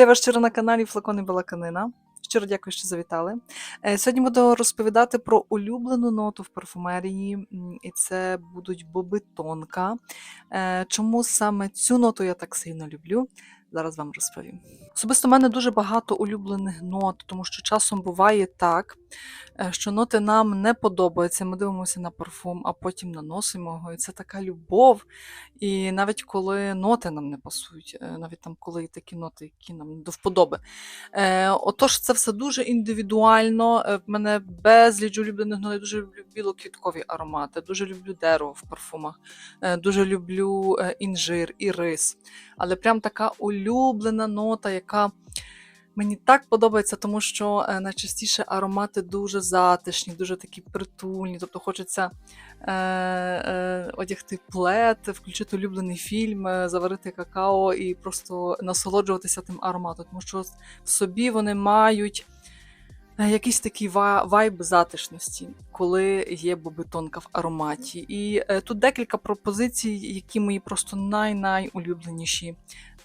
Вітаю вас щиро на каналі Флакони Балаканина. Щиро дякую, що завітали. Е, Сьогодні буду розповідати про улюблену ноту в парфумерії, і це будуть боби тонка. Е, Чому саме цю ноту я так сильно люблю? Зараз вам розповім. Особисто в мене дуже багато улюблених нот, тому що часом буває так, е, що ноти нам не подобаються. Ми дивимося на парфум, а потім наносимо його. І це така любов. І навіть коли ноти нам не пасують, е, навіть там коли такі ноти, які нам до вподоби. Е, отож, це все дуже індивідуально. В мене безліч улюблених нот. Я дуже люблю білоквіткові аромати, дуже люблю дерево в парфумах, дуже люблю інжир і рис. Але прям така улюблена нота, яка мені так подобається, тому що е, найчастіше аромати дуже затишні, дуже такі притульні. Тобто хочеться е, е, одягти плед, включити улюблений фільм, е, заварити какао і просто насолоджуватися тим ароматом, тому що в собі вони мають. Е, Якийсь такий ва- вайб затишності, коли є бобитонка в ароматі. І е, тут декілька пропозицій, які мої просто най-найулюбленіші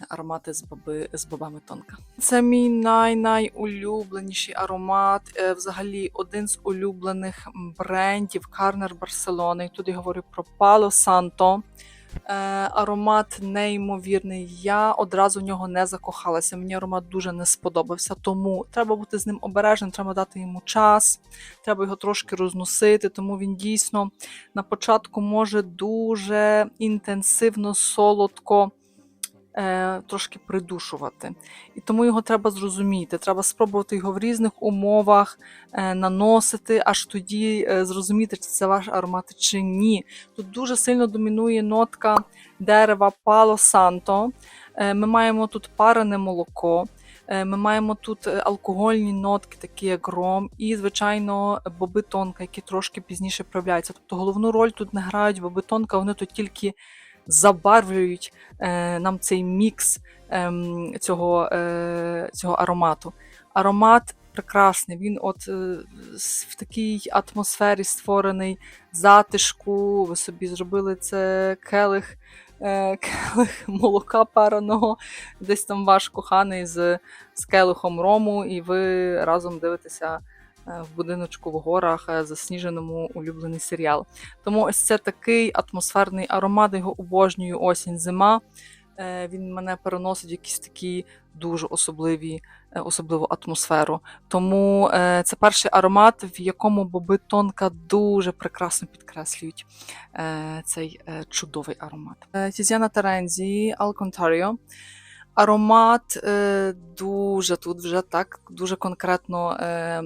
аромати з, боби, з бобами тонка. Це мій най-найулюбленіший аромат. е, Взагалі, один з улюблених брендів Карнер Барселони. Тут я говорю про Пало Санто. Е, аромат неймовірний. Я одразу в нього не закохалася. Мені аромат дуже не сподобався. Тому треба бути з ним обережним, треба дати йому час, треба його трошки розносити. Тому він дійсно на початку може дуже інтенсивно, солодко. Е, Трошки придушувати. І тому його треба зрозуміти. Треба спробувати його в різних умовах е, наносити, аж тоді е, зрозуміти, чи це ваш аромат чи ні. Тут дуже сильно домінує нотка дерева Пало Санто. Е, Ми маємо тут парене молоко. е, Ми маємо тут е, алкогольні нотки, такі як ром, і, звичайно, боби тонка, які трошки пізніше проявляються. Тобто головну роль тут не грають боби тонка, вони тут тільки забарвлюють е, нам цей мікс ем, цього, е, цього аромату. Аромат прекрасний. Він от е, в такій атмосфері створений затишку. Ви собі зробили це келих, е, келих молока параного, десь там ваш коханий з, з келихом рому, і ви разом дивитеся. Е, В будиночку в горах е, засніженому улюблений серіал. Тому ось це такий атмосферний аромат, його обожнюю осінь, зима. Е, Він мене переносить в якісь такі дуже особливі, особливу атмосферу. Тому це перший аромат, в якому боби тонка дуже прекрасно підкреслюють цей чудовий аромат. Тізяна Терензі, Алконтаріо. Аромат е, дуже тут вже так дуже конкретно е,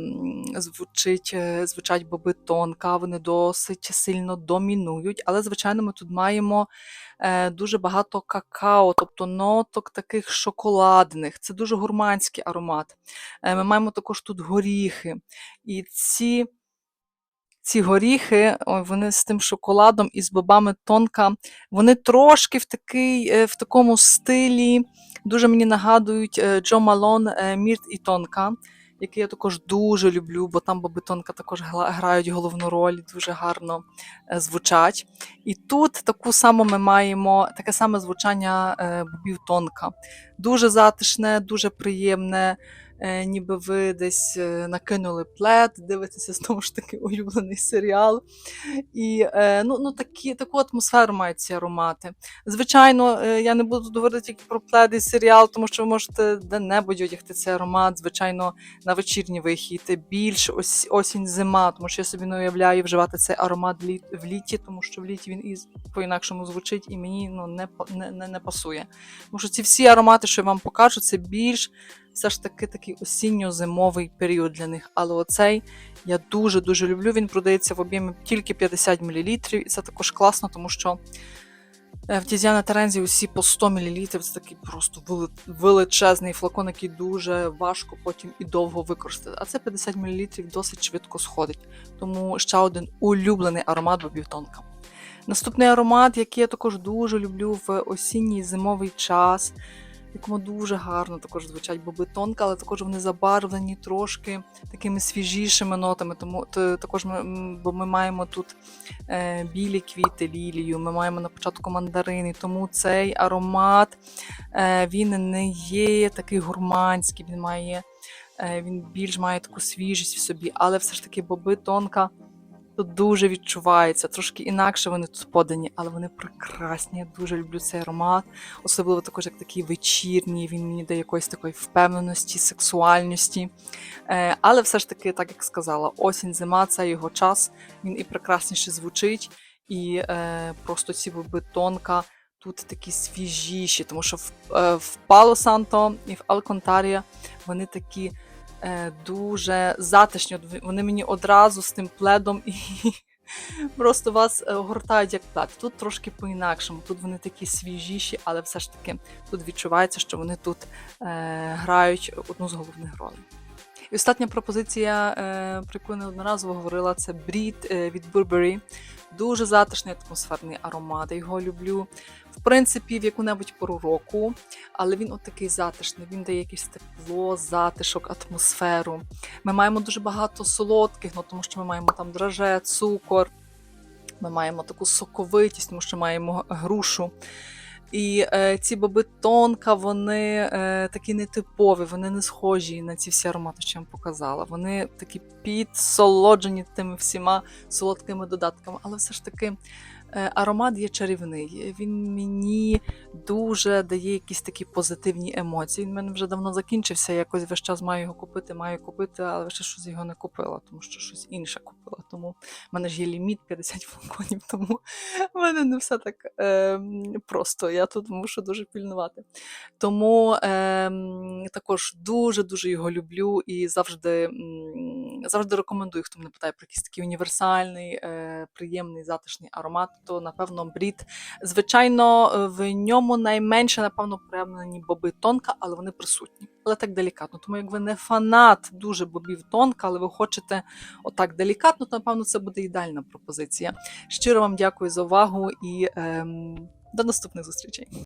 звучить, е, звучать боби тонка, вони досить сильно домінують, але, звичайно, ми тут маємо дуже багато какао, тобто ноток таких шоколадних. Це дуже гурманський аромат. Ми маємо також тут горіхи. І ці, ці горіхи, ой, вони з тим шоколадом і з бобами тонка, вони трошки в, такий, е, в такому стилі, дуже мені нагадують е, Джо Малон е, Мірт і Тонка. Який я також дуже люблю, бо там боби тонка також грають головну роль, дуже гарно е, звучать. І тут таку саму ми маємо таке саме звучання е, бобів тонка. Дуже затишне, дуже приємне, е, ніби ви десь е, накинули плед, дивитеся знову ж таки улюблений серіал. І е, ну, ну, такі, таку атмосферу мають ці аромати. Звичайно, е, я не буду говорити тільки про плед і серіал, тому що ви можете де-небудь одягти цей аромат, звичайно, на вечірній вихід, більш ось, осінь, зима, тому що я собі не уявляю вживати цей аромат в літі, тому що в літі він і по-інакшому звучить, і мені ну, не, не, не, не пасує. Тому що ці всі аромати, що я вам покажу, це більш все ж таки такий осінньо-зимовий період для них. Але оцей я дуже-дуже люблю. Він продається в об'ємі тільки 50 мл, і це також класно, тому що е, в Тізяна Терензі усі по 100 мл. Це такий просто величезний флакон, який дуже важко потім і довго використати. А це 50 мл досить швидко сходить. Тому ще один улюблений аромат бобів тонка. Наступний аромат, який я також дуже люблю в осінній зимовий час. Якому дуже гарно також звучать боби тонка, але також вони забарвлені трошки такими свіжішими нотами. Тому то, також ми, бо ми маємо тут е, білі квіти, лілію, ми маємо на початку мандарини, тому цей аромат е, він не є такий гурманський, він має. е, Він більш має таку свіжість в собі, але все ж таки боби тонка тут дуже відчувається. Трошки інакше вони тут подані, але вони прекрасні. Я дуже люблю цей аромат. Особливо також як такий вечірній. Він мені дає якоїсь такої впевненості, сексуальності. Е, але все ж таки, так як сказала, осінь, зима це його час. Він і прекрасніше звучить, і е, просто ці боби тонка. Тут такі свіжіші, тому що в, е, в Пало Санто і в Алконтарія вони такі дуже затишні. Вони мені одразу з тим пледом і просто вас е, огортають як плед. Тут трошки по-інакшому. Тут вони такі свіжіші, але все ж таки тут відчувається, що вони тут е, грають одну з головних ролей. І остання пропозиція, е, про яку неодноразово говорила, це брід е, від Burberry. Дуже затишний атмосферний аромат. Я його люблю, в принципі, в яку-небудь пору року, але він от такий затишний. Він дає якесь тепло, затишок, атмосферу. Ми маємо дуже багато солодких, ну тому що ми маємо там драже, цукор. Ми маємо таку соковитість, тому що маємо грушу. І е, ці боби тонка, вони е, такі нетипові, вони не схожі на ці всі аромати, що я вам показала. Вони такі підсолоджені тими всіма солодкими додатками, але все ж таки аромат є чарівний. Він мені дуже дає якісь такі позитивні емоції. Він в мене вже давно закінчився. Якось весь час маю його купити, маю купити, але ще щось його не купила, тому що щось інше купила. Тому в мене ж є ліміт 50 флаконів, тому в мене не все так е, просто. Я тут мушу дуже пільнувати. Тому е, також дуже-дуже його люблю і завжди, завжди рекомендую, хто мене питає про якийсь такий універсальний, е, приємний, затишний аромат, то напевно брід. Звичайно, е, в ньому найменше, напевно, проявлені боби тонка, але вони присутні. Але так делікатно. Тому як ви не фанат дуже бобів тонка, але ви хочете отак делікатно, то напевно це буде ідеальна пропозиція. Щиро вам дякую за увагу і ем, до наступних зустрічей.